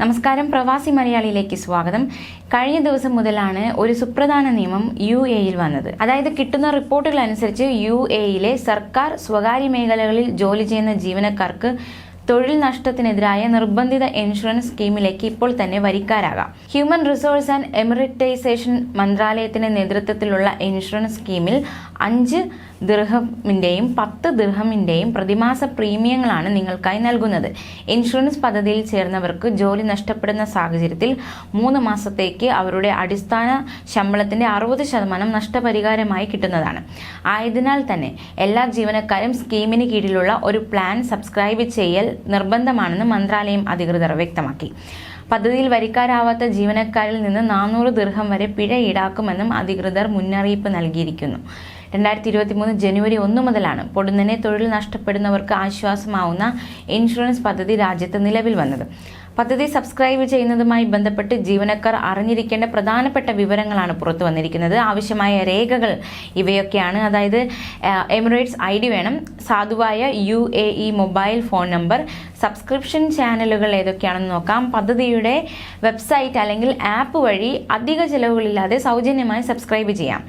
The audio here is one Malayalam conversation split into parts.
നമസ്കാരം. പ്രവാസി മലയാളിയിലേക്ക് സ്വാഗതം. കഴിഞ്ഞ ദിവസം മുതലാണ് ഒരു സുപ്രധാന നിയമം യു എയിൽ വന്നത്. അതായത് കിട്ടുന്ന റിപ്പോർട്ടുകൾ അനുസരിച്ച് യു എയിലെ സർക്കാർ സ്വകാര്യ മേഖലകളിൽ ജോലി ചെയ്യുന്ന ജീവനക്കാർക്ക് തൊഴിൽ നഷ്ടത്തിനെതിരായ നിർബന്ധിത ഇൻഷുറൻസ് സ്കീമിലേക്ക് ഇപ്പോൾ തന്നെ വരിക്കാരാകാം. ഹ്യൂമൻ റിസോഴ്സ് ആൻഡ് എമിറിറ്റൈസേഷൻ മന്ത്രാലയത്തിന്റെ നേതൃത്വത്തിലുള്ള ഇൻഷുറൻസ് സ്കീമിൽ അഞ്ച് ദൃഹമിന്റെയും പത്ത് ദൃഹമിന്റെയും പ്രതിമാസ പ്രീമിയങ്ങളാണ് നിങ്ങൾക്കായി നൽകുന്നത്. ഇൻഷുറൻസ് പദ്ധതിയിൽ ചേർന്നവർക്ക് ജോലി നഷ്ടപ്പെടുന്ന സാഹചര്യത്തിൽ മൂന്ന് മാസത്തേക്ക് അവരുടെ അടിസ്ഥാന ശമ്പളത്തിന്റെ അറുപത് ശതമാനം നഷ്ടപരിഹാരമായി കിട്ടുന്നതാണ്. ആയതിനാൽ തന്നെ എല്ലാ ജീവനക്കാരും സ്കീമിന് കീഴിലുള്ള ഒരു പ്ലാൻ സബ്സ്ക്രൈബ് ചെയ്യൽ നിർബന്ധമാണെന്ന് മന്ത്രാലയം അധികൃതർ വ്യക്തമാക്കി. പദ്ധതിയിൽ വരിക്കാരാവാത്ത ജീവനക്കാരിൽ നിന്ന് നാനൂറ് ദീർഘം വരെ പിഴ ഈടാക്കുമെന്നും അധികൃതർ മുന്നറിയിപ്പ് നൽകിയിരിക്കുന്നു. രണ്ടായിരത്തി ഇരുപത്തി മൂന്ന് ജനുവരി ഒന്ന് മുതലാണ് പൊടുന്നനെ തൊഴിൽ നഷ്ടപ്പെടുന്നവർക്ക് ആശ്വാസമാവുന്ന ഇൻഷുറൻസ് പദ്ധതി രാജ്യത്ത് നിലവിൽ വന്നത്. പദ്ധതി സബ്സ്ക്രൈബ് ചെയ്യുന്നതുമായി ബന്ധപ്പെട്ട് ജീവനക്കാർ അറിഞ്ഞിരിക്കേണ്ട പ്രധാനപ്പെട്ട വിവരങ്ങളാണ് പുറത്തു വന്നിരിക്കുന്നത്. ആവശ്യമായ രേഖകൾ ഇവയൊക്കെയാണ്. അതായത് എമിറേറ്റ്സ് ഐ ഡി വേണം സാധുവായ U A E mobile phone number subscription ചാനലുകൾ ഏതൊക്കെയാണെന്ന് നോക്കാം. പദ്ധതിയുടെ വെബ്സൈറ്റ് അല്ലെങ്കിൽ ആപ്പ് വഴി അധിക ചിലവുകളില്ലാതെ സൗജന്യമായി സബ്സ്ക്രൈബ് ചെയ്യാം.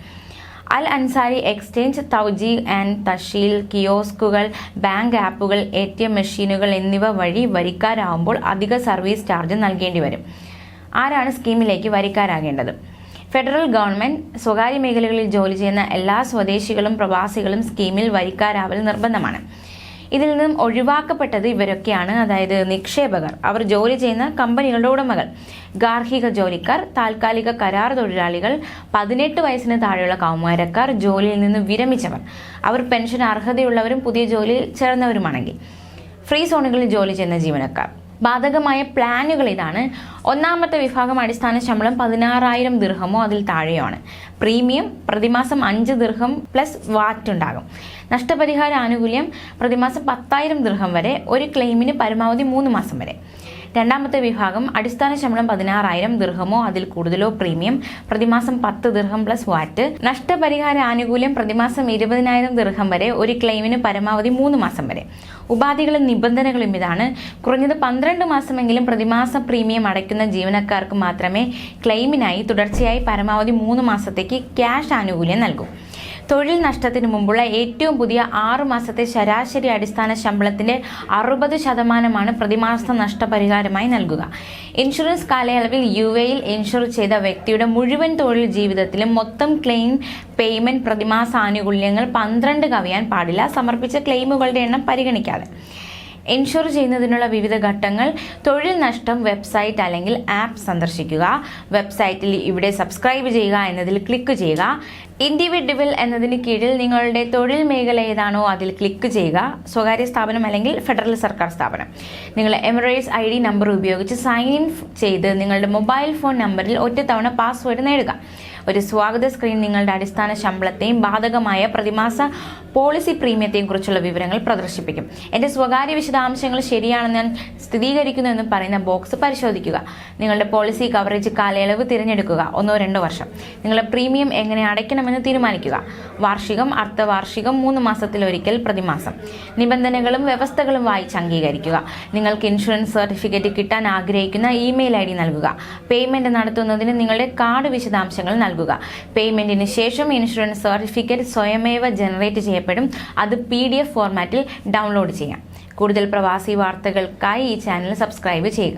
Al Ansari exchange Tawjeeh and Tasheel കിയോസ്കുകൾ bank ആപ്പുകൾ എ ടി എം മെഷീനുകൾ എന്നിവ വഴി വരിക്കാരാകുമ്പോൾ അധിക സർവീസ് ചാർജ് നൽകേണ്ടി വരും. ആരാണ് സ്കീമിലേക്ക് വരിക്കാരാകേണ്ടത്? ഫെഡറൽ ഗവൺമെന്റ് സ്വകാര്യ മേഖലകളിൽ ജോലി ചെയ്യുന്ന എല്ലാ സ്വദേശികളും പ്രവാസികളും സ്കീമിൽ വരിക്കാരാവൽ നിർബന്ധമാണ്. ഇതിൽ നിന്നും ഒഴിവാക്കപ്പെട്ടത് ഇവരൊക്കെയാണ്. അതായത് നിക്ഷേപകർ. അവർ ജോലി ചെയ്യുന്ന കമ്പനികളുടെ ഉടമകൾ. ഗാർഹിക ജോലിക്കാർ താൽക്കാലിക കരാർ തൊഴിലാളികൾ പതിനെട്ട് വയസ്സിന് താഴെയുള്ള കൗമാരക്കാർ ജോലിയിൽ നിന്ന് വിരമിച്ചവർ. അവർ പെൻഷൻ അർഹതയുള്ളവരും പുതിയ ജോലിയിൽ ചേർന്നവരുമാണെങ്കിൽ. ഫ്രീ സോണുകളിൽ ജോലി ചെയ്യുന്ന ജീവനക്കാർ. ബാധകമായ പ്ലാനുകൾ ഇതാണ്. ഒന്നാമത്തെ വിഭാഗം അടിസ്ഥാന ശമ്പളം പതിനാറായിരം ദീർഘമോ അതിൽ താഴെയാണ് പ്രീമിയം പ്രതിമാസം അഞ്ച് ദീർഘം പ്ലസ് വാറ്റ് ഉണ്ടാകും. നഷ്ടപരിഹാര ആനുകൂല്യം പ്രതിമാസം പത്തായിരം ദീർഘം വരെ ഒരു ക്ലെയിമിന് പരമാവധി മൂന്ന് മാസം വരെ. രണ്ടാമത്തെ വിഭാഗം അടിസ്ഥാന ശമ്പളം പതിനാറായിരം ദീർഘമോ അതിൽ കൂടുതലോ പ്രീമിയം പ്രതിമാസം പത്ത് ദീർഘം പ്ലസ് വാറ്റ്. നഷ്ടപരിഹാര ആനുകൂല്യം പ്രതിമാസം ഇരുപതിനായിരം ദീർഘം വരെ ഒരു ക്ലെയിമിന് പരമാവധി മൂന്ന് മാസം വരെ. ഉപാധികളും നിബന്ധനകളും ഇതാണ്. കുറഞ്ഞത് പന്ത്രണ്ട് മാസമെങ്കിലും പ്രതിമാസ പ്രീമിയം അടയ്ക്കുന്ന ജീവനക്കാർക്ക് മാത്രമേ ക്ലെയിമിനായി തുടർച്ചയായി പരമാവധി മൂന്ന് മാസത്തേക്ക് ക്യാഷ് ആനുകൂല്യം നൽകും. തൊഴിൽ നഷ്ടത്തിന് മുമ്പുള്ള ഏറ്റവും പുതിയ ആറു മാസത്തെ ശരാശരി അടിസ്ഥാന ശമ്പളത്തിന്റെ അറുപത് ശതമാനമാണ് പ്രതിമാസ നഷ്ടപരിഹാരമായി നൽകുക. ഇൻഷുറൻസ് കാലയളവിൽ യു എയിൽ ഇൻഷുർ ചെയ്ത വ്യക്തിയുടെ മുഴുവൻ തൊഴിൽ ജീവിതത്തിലും മൊത്തം ക്ലെയിം പേയ്മെന്റ് പ്രതിമാസ ആനുകൂല്യങ്ങൾ പന്ത്രണ്ട് കവിയാൻ പാടില്ല. സമർപ്പിച്ച ക്ലെയിമുകളുടെ എണ്ണം പരിഗണിക്കാതെ. ഇൻഷുർ ചെയ്യുന്നതിനുള്ള വിവിധ ഘട്ടങ്ങൾ തൊഴിൽ നഷ്ടം വെബ്സൈറ്റ് അല്ലെങ്കിൽ ആപ്പ് സന്ദർശിക്കുക. വെബ്സൈറ്റിൽ ഇവിടെ സബ്സ്ക്രൈബ് ചെയ്യുക എന്നതിൽ ക്ലിക്ക് ചെയ്യുക. ഇൻഡിവിഡ്വൽ എന്നതിന് കീഴിൽ നിങ്ങളുടെ തൊഴിൽ മേഖല ഏതാണോ അതിൽ ക്ലിക്ക് ചെയ്യുക. സ്വകാര്യ സ്ഥാപനം അല്ലെങ്കിൽ ഫെഡറൽ സർക്കാർ സ്ഥാപനം. നിങ്ങൾ എമിറേറ്റ്സ് ഐ ഡി നമ്പർ ഉപയോഗിച്ച് സൈൻ ഇൻ ചെയ്ത് നിങ്ങളുടെ മൊബൈൽ ഫോൺ നമ്പറിൽ ഒറ്റത്തവണ പാസ്വേഡ് നേടുക. ഒരു സ്വാഗത സ്ക്രീൻ നിങ്ങളുടെ അടിസ്ഥാന ശമ്പളത്തെയും ബാധകമായ പ്രതിമാസ പോളിസി പ്രീമിയത്തെയും കുറിച്ചുള്ള വിവരങ്ങൾ പ്രദർശിപ്പിക്കും. എന്റെ സ്വകാര്യ വിശദാംശങ്ങൾ ശരിയാണെന്ന് ഞാൻ സ്ഥിരീകരിക്കുന്നു എന്ന് പറയുന്ന ബോക്സ് പരിശോധിക്കുക. നിങ്ങളുടെ പോളിസി കവറേജ് കാലയളവ് തിരഞ്ഞെടുക്കുക. ഒന്നോ രണ്ടോ വർഷം. നിങ്ങളുടെ പ്രീമിയം എങ്ങനെ അടയ്ക്കണമെന്ന് തീരുമാനിക്കുക. വാർഷികം അർദ്ധവാർഷികം മൂന്ന് മാസത്തിലൊരിക്കൽ പ്രതിമാസം. നിബന്ധനകളും വ്യവസ്ഥകളും വായിച്ച് അംഗീകരിക്കുക. നിങ്ങൾക്ക് ഇൻഷുറൻസ് സർട്ടിഫിക്കറ്റ് കിട്ടാൻ ആഗ്രഹിക്കുന്ന ഇമെയിൽ ഐ ഡി നൽകുക. പേയ്മെന്റ് നടത്തുന്നതിന് നിങ്ങളുടെ കാർഡ് വിശദാംശങ്ങൾ നൽകുക. പേയ്മെന്റിന് ശേഷം ഇൻഷുറൻസ് സർട്ടിഫിക്കറ്റ് സ്വയമേവ ജനറേറ്റ് ചെയ്യപ്പെടും. അത് പി ഫോർമാറ്റിൽ ഡൗൺലോഡ് ചെയ്യാം. കൂടുതൽ പ്രവാസി വാർത്തകൾക്കായി ഈ ചാനൽ സബ്സ്ക്രൈബ് ചെയ്യുക.